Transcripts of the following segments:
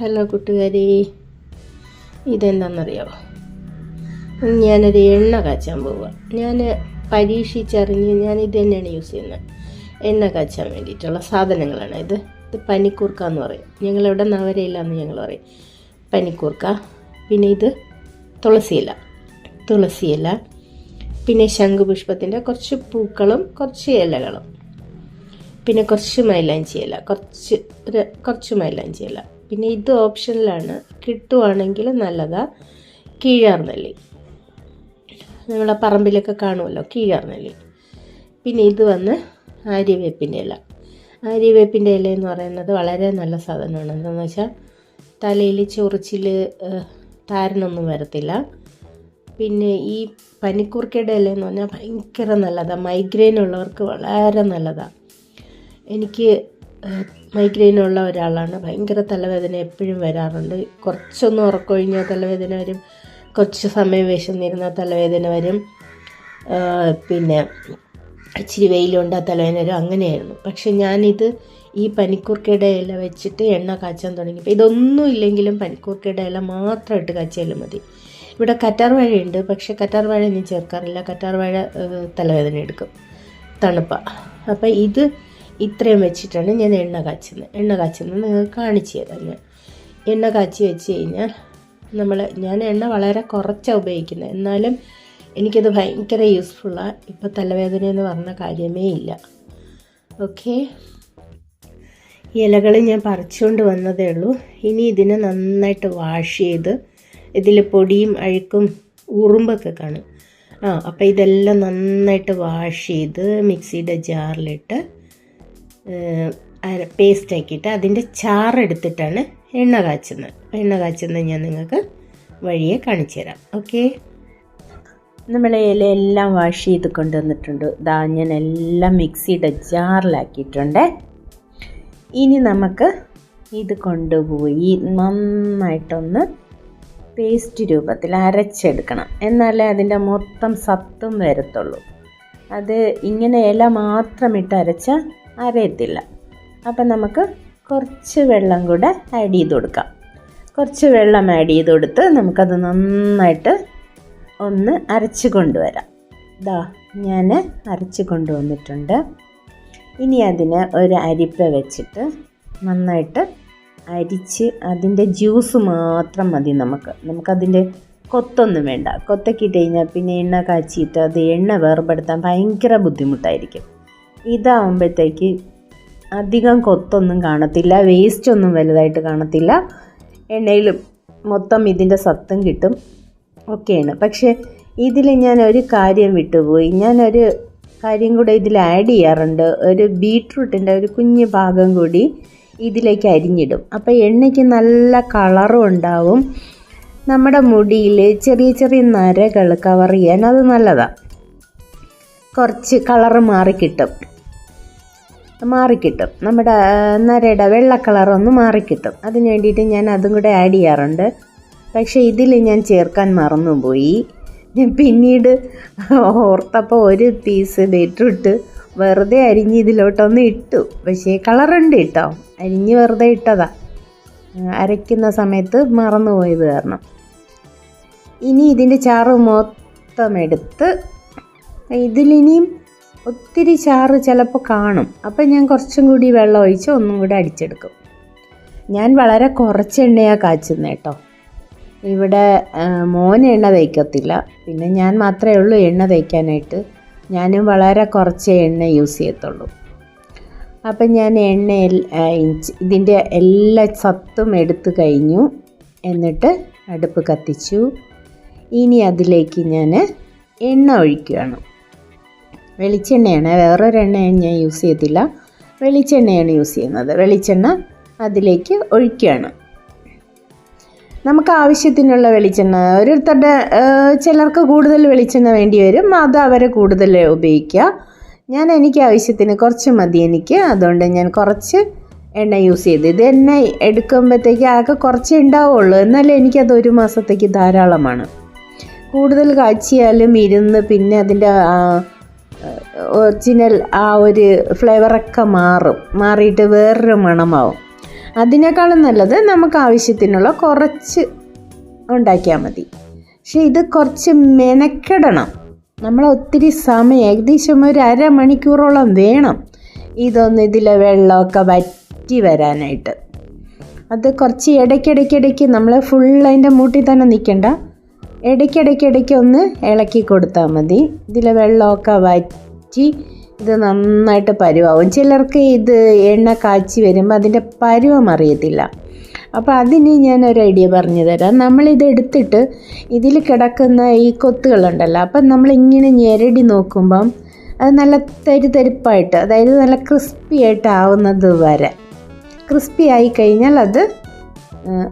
Hello കൂട്ടുകാരി. ഇതെന്താണെന്നറിയാമോ ഞാനൊരു എണ്ണ കാച്ചാൻ പോവുക ഞാൻ പരീക്ഷിച്ചറിഞ്ഞ് ഞാൻ ഇത് തന്നെയാണ് യൂസ് ചെയ്യുന്നത് എണ്ണ കാച്ചാൻ വേണ്ടിയിട്ടുള്ള സാധനങ്ങളാണ് ഇത്. ഇത് പനിക്കൂർക്ക എന്ന് പറയും. ഞങ്ങളിവിടെ നവരയില്ല എന്ന് ഞങ്ങൾ പറയും. പനിക്കൂർക്ക പിന്നെ ഇത് തുളസിയില. തുളസിയില പിന്നെ ശംഖുപുഷ്പത്തിന്റെ കുറച്ച് പൂക്കളും കുറച്ച് ഇലകളും. പിന്നെ കുറച്ച് മൈലാഞ്ചി ഇല കുറച്ച് ഒരു കുറച്ച് മൈലാഞ്ചി ഇല. പിന്നെ ഇത് ഓപ്ഷനിലാണ്. കിട്ടുവാണെങ്കിൽ നല്ലതാ. കീഴാർനെല്ലി. നിങ്ങളെ പറമ്പിലൊക്കെ കാണുമല്ലോ കീഴാർനെല്ലി. പിന്നെ ഇത് വന്ന് ആര്യവേപ്പിന്റെ ഇല. ആര്യവേപ്പിന്റെ ഇല എന്ന് പറയുന്നത് വളരെ നല്ല സാധനമാണ്. എന്താണെന്ന് വെച്ചാൽ തലയിൽ ചൊറിച്ചിൽ താരനൊന്നും വരത്തില്ല. പിന്നെ ഈ പനിക്കൂർക്കയുടെ ഇല എന്ന് പറഞ്ഞാൽ ഭയങ്കര നല്ലതാണ് മൈഗ്രെയിൻ ഉള്ളവർക്ക് വളരെ നല്ലതാണ് എനിക്ക് മൈഗ്രെയിൻ ഉള്ള ഒരാളാണ്. ഭയങ്കര തലവേദന എപ്പോഴും വരാറുണ്ട്. കുറച്ചൊന്ന് ഉറക്കമൊഴിഞ്ഞാൽ തലവേദന വരും. കുറച്ച് സമയം വിശന്നിരുന്നാൽ തലവേദന വരും. പിന്നെ ഇച്ചിരി വെയിലുണ്ടാ തലവേദന വരും. അങ്ങനെയായിരുന്നു. പക്ഷെ ഞാനിത് ഈ പനിക്കൂർക്കയുടെ ഇല വെച്ചിട്ട് എണ്ണ കാച്ചാൻ തുടങ്ങിയപ്പോൾ ഇതൊന്നും ഇല്ലെങ്കിലും പനിക്കൂർക്കയുടെ ഇല മാത്രം ഇട്ട് കാച്ചിയാലും മതി. ഇവിടെ കറ്റാർ വാഴയുണ്ട്. പക്ഷേ കറ്റാർ വാഴ ഞാൻ ചേർക്കാറില്ല. കറ്റാർ വാഴ തലവേദന എടുക്കും. തണുപ്പ. അപ്പം ഇത് ഇത്രയും വെച്ചിട്ടാണ് ഞാൻ എണ്ണ കാച്ചുന്നത്. എണ്ണ കാച്ചുന്നത് നിങ്ങൾക്ക് കാണിച്ചു തരാം ഞാൻ എണ്ണ കാച്ചി വെച്ച് കഴിഞ്ഞാൽ നമ്മൾ ഞാൻ എണ്ണ വളരെ കുറച്ചാണ് ഉപയോഗിക്കുന്നത്. എന്നാലും എനിക്കത് ഭയങ്കര യൂസ്ഫുള്ളാണ് ഇപ്പോൾ തലവേദന എന്ന് പറഞ്ഞ കാര്യമേ ഇല്ല. ഓക്കെ. ഇലകൾ ഞാൻ പറിച്ചുകൊണ്ട് വന്നതേ ഉള്ളൂ. ഇനി ഇതിനെ നന്നായിട്ട് വാഷ് ചെയ്ത് ഇതിൽ പൊടിയും അഴുക്കും ഉറുമ്പൊക്കെ കാണും. ആ അപ്പോൾ ഇതെല്ലാം നന്നായിട്ട് വാഷ് ചെയ്ത് മിക്സിയുടെ ജാറിലിട്ട് പേസ്റ്റ് ആക്കിയിട്ട് അതിന്റെ ചാറെടുത്തിട്ടാണ് എണ്ണ കാച്ചുന്നത്. എണ്ണ കാച്ചുന്നത് ഞാൻ നിങ്ങൾക്ക് വഴിയെ കാണിച്ചു തരാം. ഓക്കെ നമ്മൾ ഇലയെല്ലാം വാഷ് ചെയ്ത് കൊണ്ടുവന്നിട്ടുണ്ട്. ധാന്യനെല്ലാം ഞാൻ എല്ലാം മിക്സിയുടെ ജാറിലാക്കിയിട്ടുണ്ട്. ഇനി നമുക്ക് ഇത് കൊണ്ടുപോയി നന്നായിട്ടൊന്ന് പേസ്റ്റ് രൂപത്തിൽ അരച്ചെടുക്കണം. എന്നാലേ അതിന്റെ മൊത്തം സത്തും വരത്തുള്ളൂ. അത് ഇങ്ങനെ ഇല മാത്രം ഇട്ട് അരച്ചാൽ അരയത്തില്ല അപ്പം നമുക്ക് കുറച്ച് വെള്ളം കൂടെ ആഡ് ചെയ്ത് കൊടുക്കാം. കുറച്ച് വെള്ളം ആഡ് ചെയ്ത് കൊടുത്ത് നമുക്കത് നന്നായിട്ട് ഒന്ന് അരച്ച് കൊണ്ടുവരാം. ഇതാ ഞാൻ അരച്ച് കൊണ്ടുവന്നിട്ടുണ്ട്. ഇനി അതിന് ഒരു അരിപ്പ വെച്ചിട്ട് നന്നായിട്ട് അരിച്ച് അതിന്റെ ജ്യൂസ് മാത്രം മതി നമുക്ക്. നമുക്കതിന്റെ കൊത്തൊന്നും വേണ്ട. കൊത്തക്കിട്ട് കഴിഞ്ഞാൽ പിന്നെ എണ്ണ കാച്ചിയിട്ട് അത് എണ്ണ വേർപെടുത്താൻ ഭയങ്കര ബുദ്ധിമുട്ടായിരിക്കും. ഇതാവുമ്പോഴത്തേക്ക് അധികം കൊത്തൊന്നും കാണത്തില്ല വേസ്റ്റ് ഒന്നും വലുതായിട്ട് കാണത്തില്ല. എണ്ണയിൽ മൊത്തം ഇതിന്റെ സത്തും കിട്ടും. ഒക്കെയാണ്. പക്ഷേ ഇതിൽ ഞാൻ ഒരു കാര്യം വിട്ടുപോയി. ഞാനൊരു കാര്യം കൂടെ ഇതിൽ ആഡ് ചെയ്യാറുണ്ട്. ഒരു ബീട്രൂട്ടിന്റെ ഒരു കുഞ്ഞു ഭാഗം കൂടി ഇതിലേക്ക് അരിഞ്ഞിടും. അപ്പോൾ എണ്ണയ്ക്ക് നല്ല കളറും ഉണ്ടാവും. നമ്മുടെ മുടിയിൽ ചെറിയ ചെറിയ നരകൾ കവർ ചെയ്യാൻ അത് നല്ലതാണ് കുറച്ച് കളറ് മാറിക്കിട്ടും. മാറിക്കിട്ടും. നമ്മുടെ നരയുടെ വെള്ള കളറൊന്ന് മാറിക്കിട്ടും. അതിന് വേണ്ടിയിട്ട് ഞാൻ അതും കൂടെ ആഡ് ചെയ്യാറുണ്ട്. പക്ഷേ ഇതിൽ ഞാൻ ചേർക്കാൻ മറന്നുപോയി. പിന്നീട് ഓർത്തപ്പോൾ ഒരു പീസ് ബീറ്റ്റൂട്ട് വെറുതെ അരിഞ്ഞ് ഇതിലോട്ടൊന്ന് ഇട്ടു. പക്ഷേ കളറുണ്ട് കേട്ടോ. അരിഞ്ഞ് വെറുതെ ഇട്ടതാ. അരയ്ക്കുന്ന സമയത്ത് മറന്നുപോയത് കാരണം. ഇനി ഇതിന്റെ ചാറ് മൊത്തം എടുത്ത് ഇതിലിനിയും ഒത്തിരി ചാറ് ചിലപ്പോൾ കാണും. അപ്പം ഞാൻ കുറച്ചും കൂടി വെള്ളം ഒഴിച്ച് ഒന്നും കൂടി അടിച്ചെടുക്കും. ഞാൻ വളരെ കുറച്ച് എണ്ണയാണ് കാച്ചുന്നത് കേട്ടോ. ഇവിടെ മോന് എണ്ണ തേക്കത്തില്ല. പിന്നെ ഞാൻ മാത്രമേ ഉള്ളൂ എണ്ണ തേക്കാനായിട്ട്. ഞാനും വളരെ കുറച്ച് എണ്ണ യൂസ് ചെയ്യത്തുള്ളൂ. അപ്പം ഞാൻ എണ്ണ ഇതിന്റെ എല്ലാ സത്തും എടുത്തു കഴിഞ്ഞു. എന്നിട്ട് അടുപ്പ് കത്തിച്ചു. ഇനി അതിലേക്ക് ഞാൻ എണ്ണ ഒഴിക്കുകയാണ്. വെളിച്ചെണ്ണയാണ്. വേറൊരു എണ്ണയും ഞാൻ യൂസ് ചെയ്തില്ല വെളിച്ചെണ്ണയാണ് യൂസ് ചെയ്യുന്നത്. വെളിച്ചെണ്ണ അതിലേക്ക് ഒഴിക്കുകയാണ്. നമുക്ക് ആവശ്യത്തിനുള്ള വെളിച്ചെണ്ണ ഓരോരുത്തരുടെ ചിലർക്ക് കൂടുതൽ വെളിച്ചെണ്ണ വേണ്ടി വരും. അത് അവരെ കൂടുതൽ ഉപയോഗിക്കുക. ഞാൻ എനിക്ക് ആവശ്യത്തിന് കുറച്ച് മതി എനിക്ക്. അതുകൊണ്ട് ഞാൻ കുറച്ച് എണ്ണ യൂസ് ചെയ്ത്. ഇത് എണ്ണ എടുക്കുമ്പോഴത്തേക്ക് ആകെ കുറച്ചേ ഉണ്ടാവുള്ളൂ. എന്നാലും എനിക്കത് ഒരു മാസത്തേക്ക് ധാരാളമാണ്. കൂടുതൽ കാച്ചിയാലും ഇരുന്ന് പിന്നെ അതിന്റെ ഒറിജിനൽ ആ ഒരു ഫ്ലേവറൊക്കെ മാറും. മാറിയിട്ട് വേറൊരു മണമാവും. അതിനേക്കാളും നല്ലത് നമുക്ക് ആവശ്യത്തിനുള്ള കുറച്ച് ഉണ്ടാക്കിയാൽ മതി. പക്ഷേ ഇത് കുറച്ച് മെനക്കെടണം. നമ്മൾ ഒത്തിരി സമയം ഏകദേശം ഒരു അരമണിക്കൂറോളം വേണം ഇതൊന്ന് ഇതിലെ വെള്ളമൊക്കെ വറ്റി വരാനായിട്ട്. അത് കുറച്ച് ഇടയ്ക്കിടയ്ക്കിടയ്ക്ക് നമ്മൾ ഫുൾ അതിന്റെ മൂട്ടിൽ തന്നെ നിൽക്കണ്ട. ഇടയ്ക്കിടയ്ക്കിടയ്ക്ക് ഒന്ന് ഇളക്കി കൊടുത്താൽ മതി. ഇതിലെ വെള്ളമൊക്കെ വറ്റി ഇത് നന്നായിട്ട് പരുവാകും ചിലർക്ക് ഇത് എണ്ണ കാച്ചി വരുമ്പോൾ അതിന്റെ പരുവം അറിയത്തില്ല. അപ്പോൾ അതിന് ഞാൻ ഒരു ഐഡിയ പറഞ്ഞു തരാം. നമ്മളിത് എടുത്തിട്ട് ഇതിൽ കിടക്കുന്ന ഈ കൊത്തുകളുണ്ടല്ലോ അപ്പം നമ്മളിങ്ങനെ ഞെരടി നോക്കുമ്പം അത് നല്ല തരിതരിപ്പായിട്ട് അതായത് നല്ല ക്രിസ്പി ആയിട്ടാവുന്നത് വരെ. ക്രിസ്പി ആയി കഴിഞ്ഞാൽ അത്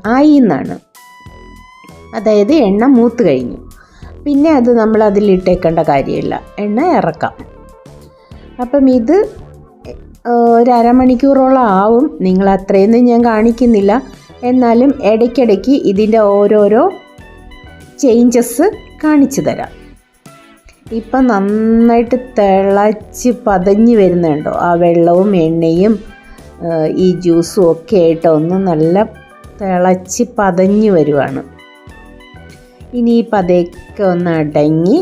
ആയി എന്നാണ്. അതായത് എണ്ണ മൂത്ത് കഴിഞ്ഞു. പിന്നെ അത് നമ്മൾ അതിലിട്ടേക്കേണ്ട കാര്യമില്ല. എണ്ണ ഇറക്കാം. അപ്പം ഇത് ഒരു അരമണിക്കൂറോളം ആവും നിങ്ങൾ അത്രയൊന്നും ഞാൻ കാണിക്കുന്നില്ല. എന്നാലും ഇടയ്ക്കിടയ്ക്ക് ഇതിന്റെ ഓരോരോ ചേഞ്ചസ് കാണിച്ചു തരാം. ഇപ്പം നന്നായിട്ട് തിളച്ച് പതഞ്ഞ് വരുന്നുണ്ടോ? ആ വെള്ളവും എണ്ണയും ഈ ജ്യൂസും ഒക്കെ ആയിട്ട് ഒന്ന് നല്ല തിളച്ച് പതഞ്ഞ് വരുവാണ്. ഇനി ഈ പതയൊക്കെ ഒന്ന് അടങ്ങി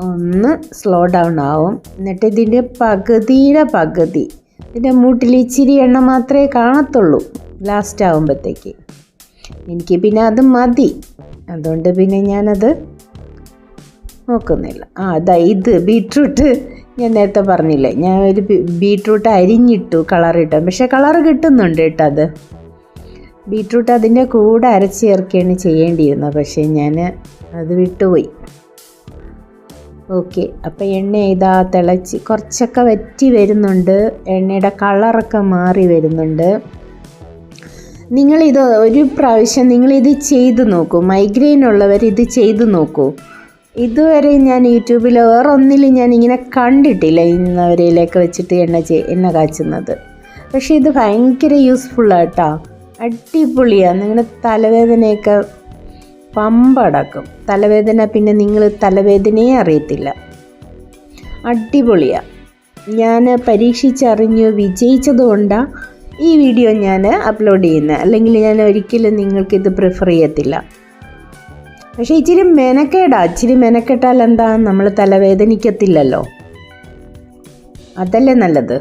ഒന്ന് സ്ലോ ഡൗൺ ആവും. എന്നിട്ട് ഇതിന്റെ പകുതിയുടെ പകുതി. ഇതിന്റെ മൂട്ടിൽ ഇച്ചിരി എണ്ണ മാത്രമേ കാണത്തുള്ളൂ. ലാസ്റ്റ് ആകുമ്പോഴത്തേക്ക് എനിക്ക് പിന്നെ അത് മതി. അതുകൊണ്ട് പിന്നെ ഞാനത് നോക്കുന്നില്ല. ആ അതാ ഇത് ബീട്രൂട്ട്. ഞാൻ നേരത്തെ പറഞ്ഞില്ലേ ഞാൻ ഒരു ബീട്രൂട്ട് അരിഞ്ഞിട്ടു കളറിട്ടു പക്ഷേ കളറ് കിട്ടുന്നുണ്ട് കേട്ടോ അത്. ബീട്രൂട്ട് അതിന്റെ കൂടെ അരച്ച് ചേർക്കുകയാണ് ചെയ്യേണ്ടിയിരുന്നത്. പക്ഷേ ഞാൻ അത് വിട്ടുപോയി. ഓക്കെ. അപ്പോൾ എണ്ണ ഇതാ തിളച്ച് കുറച്ചൊക്കെ വറ്റി വരുന്നുണ്ട്. എണ്ണയുടെ കളറൊക്കെ മാറി വരുന്നുണ്ട്. നിങ്ങളിത് ഒരു പ്രാവശ്യം നിങ്ങളിത് ചെയ്ത് നോക്കൂ. മൈഗ്രെയിൻ ഉള്ളവർ ഇത് ചെയ്ത് നോക്കൂ. ഇതുവരെ ഞാൻ യൂട്യൂബിൽ വേറെ ഒന്നിലും ഞാൻ ഇങ്ങനെ കണ്ടിട്ടില്ല ഇന്നവരയിലേക്ക് വെച്ചിട്ട് എണ്ണ ചെ- എണ്ണ കാച്ചുന്നത്. പക്ഷേ ഇത് ഭയങ്കര യൂസ്ഫുള്ളാട്ടോ. അടിപൊളിയാണ് നിങ്ങളുടെ തലവേദനയൊക്കെ പമ്പടക്കും. തലവേദന പിന്നെ നിങ്ങൾ തലവേദനയെ അറിയത്തില്ല. അടിപൊളിയാ. ഞാൻ പരീക്ഷിച്ചറിഞ്ഞു വിജയിച്ചതുകൊണ്ടാണ് ഈ വീഡിയോ ഞാൻ അപ്ലോഡ് ചെയ്യുന്നത് അല്ലെങ്കിൽ ഞാൻ ഒരിക്കലും നിങ്ങൾക്കിത് പ്രിഫർ ചെയ്യത്തില്ല. പക്ഷേ ഇച്ചിരി മെനക്കേടാ. ഇച്ചിരി മെനക്കെട്ടാൽ എന്താ? നമ്മൾ തലവേദനിക്കത്തില്ലല്ലോ. അതല്ലേ നല്ലത്?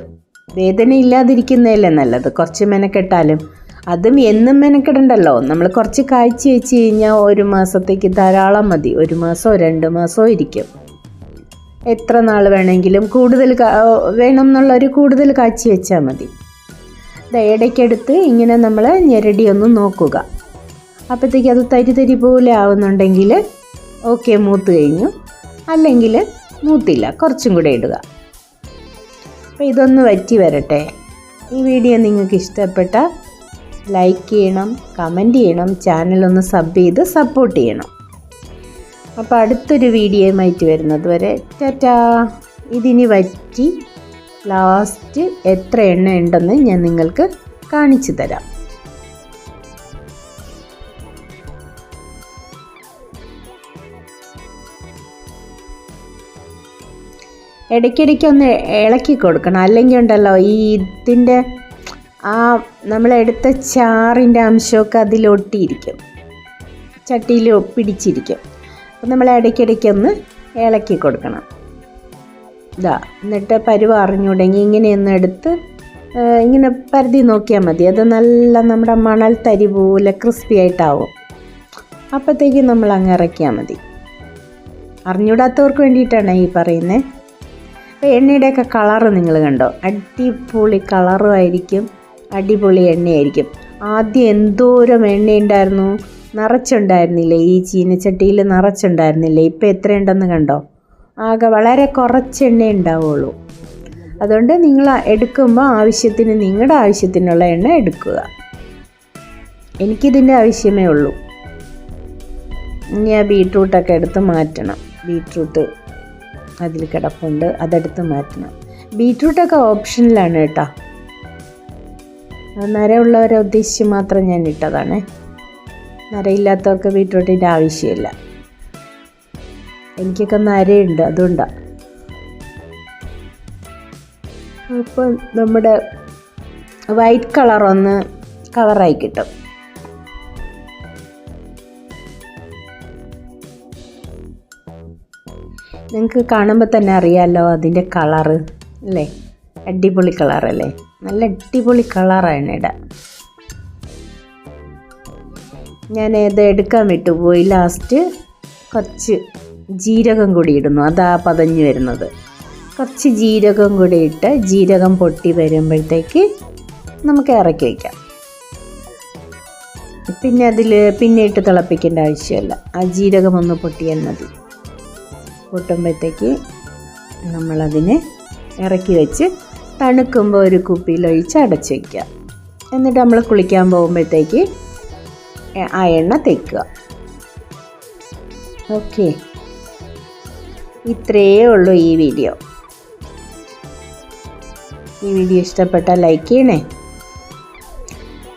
വേദന ഇല്ലാതിരിക്കുന്നതല്ലേ നല്ലത്? കുറച്ച് മെനക്കെട്ടാലും. അതും എന്നും മെനക്കെടണ്ടല്ലോ. നമ്മൾ കുറച്ച് കാഴ്ച വെച്ച് കഴിഞ്ഞാൽ ഒരു മാസത്തേക്ക് ധാരാളം മതി. ഒരു മാസമോ രണ്ട് മാസമോ ഇരിക്കും. എത്ര നാൾ വേണമെങ്കിലും കൂടുതൽ വേണം എന്നുള്ളൊരു കൂടുതൽ കാച്ചി വെച്ചാൽ മതി. ഇടയ്ക്കെടുത്ത് ഇങ്ങനെ നമ്മൾ ഞെരടി ഒന്ന് നോക്കുക. അപ്പോഴത്തേക്ക് അത് തരി തരി പോലെ ആവുന്നുണ്ടെങ്കിൽ ഓക്കെ മൂത്ത് കഴിഞ്ഞു. അല്ലെങ്കിൽ മൂത്തില്ല കുറച്ചും കൂടെ ഇടുക. അപ്പോൾ ഇതൊന്ന് വറ്റി വരട്ടെ. ഈ വീഡിയോ നിങ്ങൾക്ക് ഇഷ്ടപ്പെട്ട ലൈക്ക് ചെയ്യണം കമന്റ് ചെയ്യണം ചാനലൊന്ന് സബ് ചെയ്ത് സപ്പോർട്ട് ചെയ്യണം. അപ്പോൾ അടുത്തൊരു വീഡിയോയുമായിട്ട് വരുന്നത് വരെ ടാറ്റാ. ഇതിനി വറ്റി ലാസ്റ്റ് എത്ര എണ്ണ ഉണ്ടെന്ന് ഞാൻ നിങ്ങൾക്ക് കാണിച്ചു തരാം. ഇടയ്ക്കിടയ്ക്ക് ഒന്ന് ഇളക്കി കൊടുക്കണം. അല്ലെങ്കിൽ ഉണ്ടല്ലോ ഈ ഇതിന്റെ ആ നമ്മളെടുത്ത ചാറിന്റെ അംശമൊക്കെ അതിലൊട്ടിയിരിക്കും ചട്ടിയിൽ പിടിച്ചിരിക്കും. അപ്പം നമ്മൾ ഇടയ്ക്കിടയ്ക്ക് ഒന്ന് ഇളക്കി കൊടുക്കണം. ഇതാ എന്നിട്ട് പരുവ അറിഞ്ഞുടങ്ങി ഇങ്ങനെയൊന്ന് എടുത്ത് ഇങ്ങനെ പരതി നോക്കിയാൽ മതി. അത് നല്ല നമ്മുടെ മണൽ തരി പോലെ ക്രിസ്പി ആയിട്ടാവും. അപ്പോഴത്തേക്കും നമ്മൾ അങ്ങ് ഇറക്കിയാൽ മതി. അറിഞ്ഞൂടാത്തവർക്ക് വേണ്ടിയിട്ടാണ് ഈ പറയുന്നത്. അപ്പോൾ എണ്ണയുടെയൊക്കെ കളറ് നിങ്ങൾ കണ്ടോ? അടിപൊളി കളറും ആയിരിക്കും. അടിപൊളി എണ്ണയായിരിക്കും. ആദ്യം എന്തോരം എണ്ണയുണ്ടായിരുന്നു? നിറച്ചുണ്ടായിരുന്നില്ലേ ഈ ചീനച്ചട്ടിയിൽ നിറച്ചുണ്ടായിരുന്നില്ലേ? ഇപ്പം എത്രയുണ്ടെന്ന് കണ്ടോ? ആകെ വളരെ കുറച്ച് എണ്ണ ഉണ്ടാവുള്ളൂ. അതുകൊണ്ട് നിങ്ങൾ എടുക്കുമ്പോൾ ആവശ്യത്തിന് നിങ്ങളുടെ ആവശ്യത്തിനുള്ള എണ്ണ എടുക്കുക. എനിക്കിതിന്റെ ആവശ്യമേ ഉള്ളൂ. ഇനി ആ ബീട്രൂട്ടൊക്കെ എടുത്ത് മാറ്റണം. ബീട്രൂട്ട് അതിൽ കിടപ്പുണ്ട് അതെടുത്ത് മാറ്റണം. ബീട്രൂട്ടൊക്കെ ഓപ്ഷനിലാണ് കേട്ടോ. നരയുള്ളവരെ ഉദ്ദേശിച്ച് മാത്രം ഞാൻ ഇട്ടതാണ്. നരയില്ലാത്തവർക്ക് ബീട്രൂട്ടിന്റെ ആവശ്യമില്ല. എനിക്കൊക്കെ നരയുണ്ട് അതുകൊണ്ടാണ് അപ്പോൾ നമ്മുടെ വൈറ്റ് കളർ ഒന്ന് കളറായി കിട്ടും. നിങ്ങൾക്ക് കാണുമ്പോൾ തന്നെ അറിയാമല്ലോ അതിന്റെ കളറ് അല്ലേ? അടിപൊളി കളറല്ലേ? നല്ല അടിപൊളി കളറാണ് ഇട. ഞാൻ ഇത് എടുക്കാൻ വിട്ടുപോയി ലാസ്റ്റ് കുറച്ച് ജീരകം കൂടി ഇടുന്നു. അതാ പതഞ്ഞു വരുന്നത്. കുറച്ച് ജീരകം കൂടി ഇട്ട് ജീരകം പൊട്ടി വരുമ്പോഴത്തേക്ക് നമുക്ക് ഇറക്കി വയ്ക്കാം പിന്നെ അതിൽ പിന്നെ ഇട്ട് തിളപ്പിക്കേണ്ട ആവശ്യമില്ല. ആ ജീരകം ഒന്ന് പൊട്ടിയാൽ മതി. പൊട്ടുമ്പോഴത്തേക്ക് നമ്മളതിനെ ഇറക്കി വെച്ച് തണുക്കുമ്പോൾ ഒരു കുപ്പിയിലൊഴിച്ച് അടച്ച് വയ്ക്കുക എന്നിട്ട് നമ്മൾ കുളിക്കാൻ പോകുമ്പോഴത്തേക്ക് ആ എണ്ണ തേക്കുക. ഓക്കെ. ഇത്രയേ ഉള്ളൂ ഈ വീഡിയോ. ഈ വീഡിയോ ഇഷ്ടപ്പെട്ടാൽ ലൈക്ക് ചെയ്യണേ.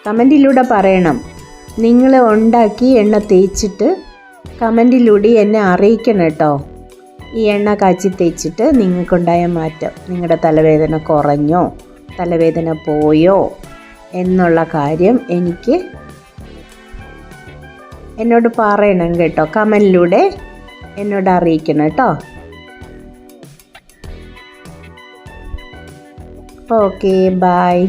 കമന്റിലൂടെ പറയണം നിങ്ങൾ ഉണ്ടാക്കി എണ്ണ തേച്ചിട്ട് കമന്റിലൂടെ എന്നെ അറിയിക്കണം കേട്ടോ. ഈ എണ്ണ കാച്ചി തേച്ചിട്ട് നിങ്ങൾക്കുണ്ടായ മാറ്റം. നിങ്ങളുടെ തലവേദന കുറഞ്ഞോ തലവേദന പോയോ എന്നുള്ള കാര്യം എനിക്ക് എന്നോട് പറയണം കേട്ടോ. കമന്റിലൂടെ എന്നോട് അറിയിക്കണം കേട്ടോ. Okay bye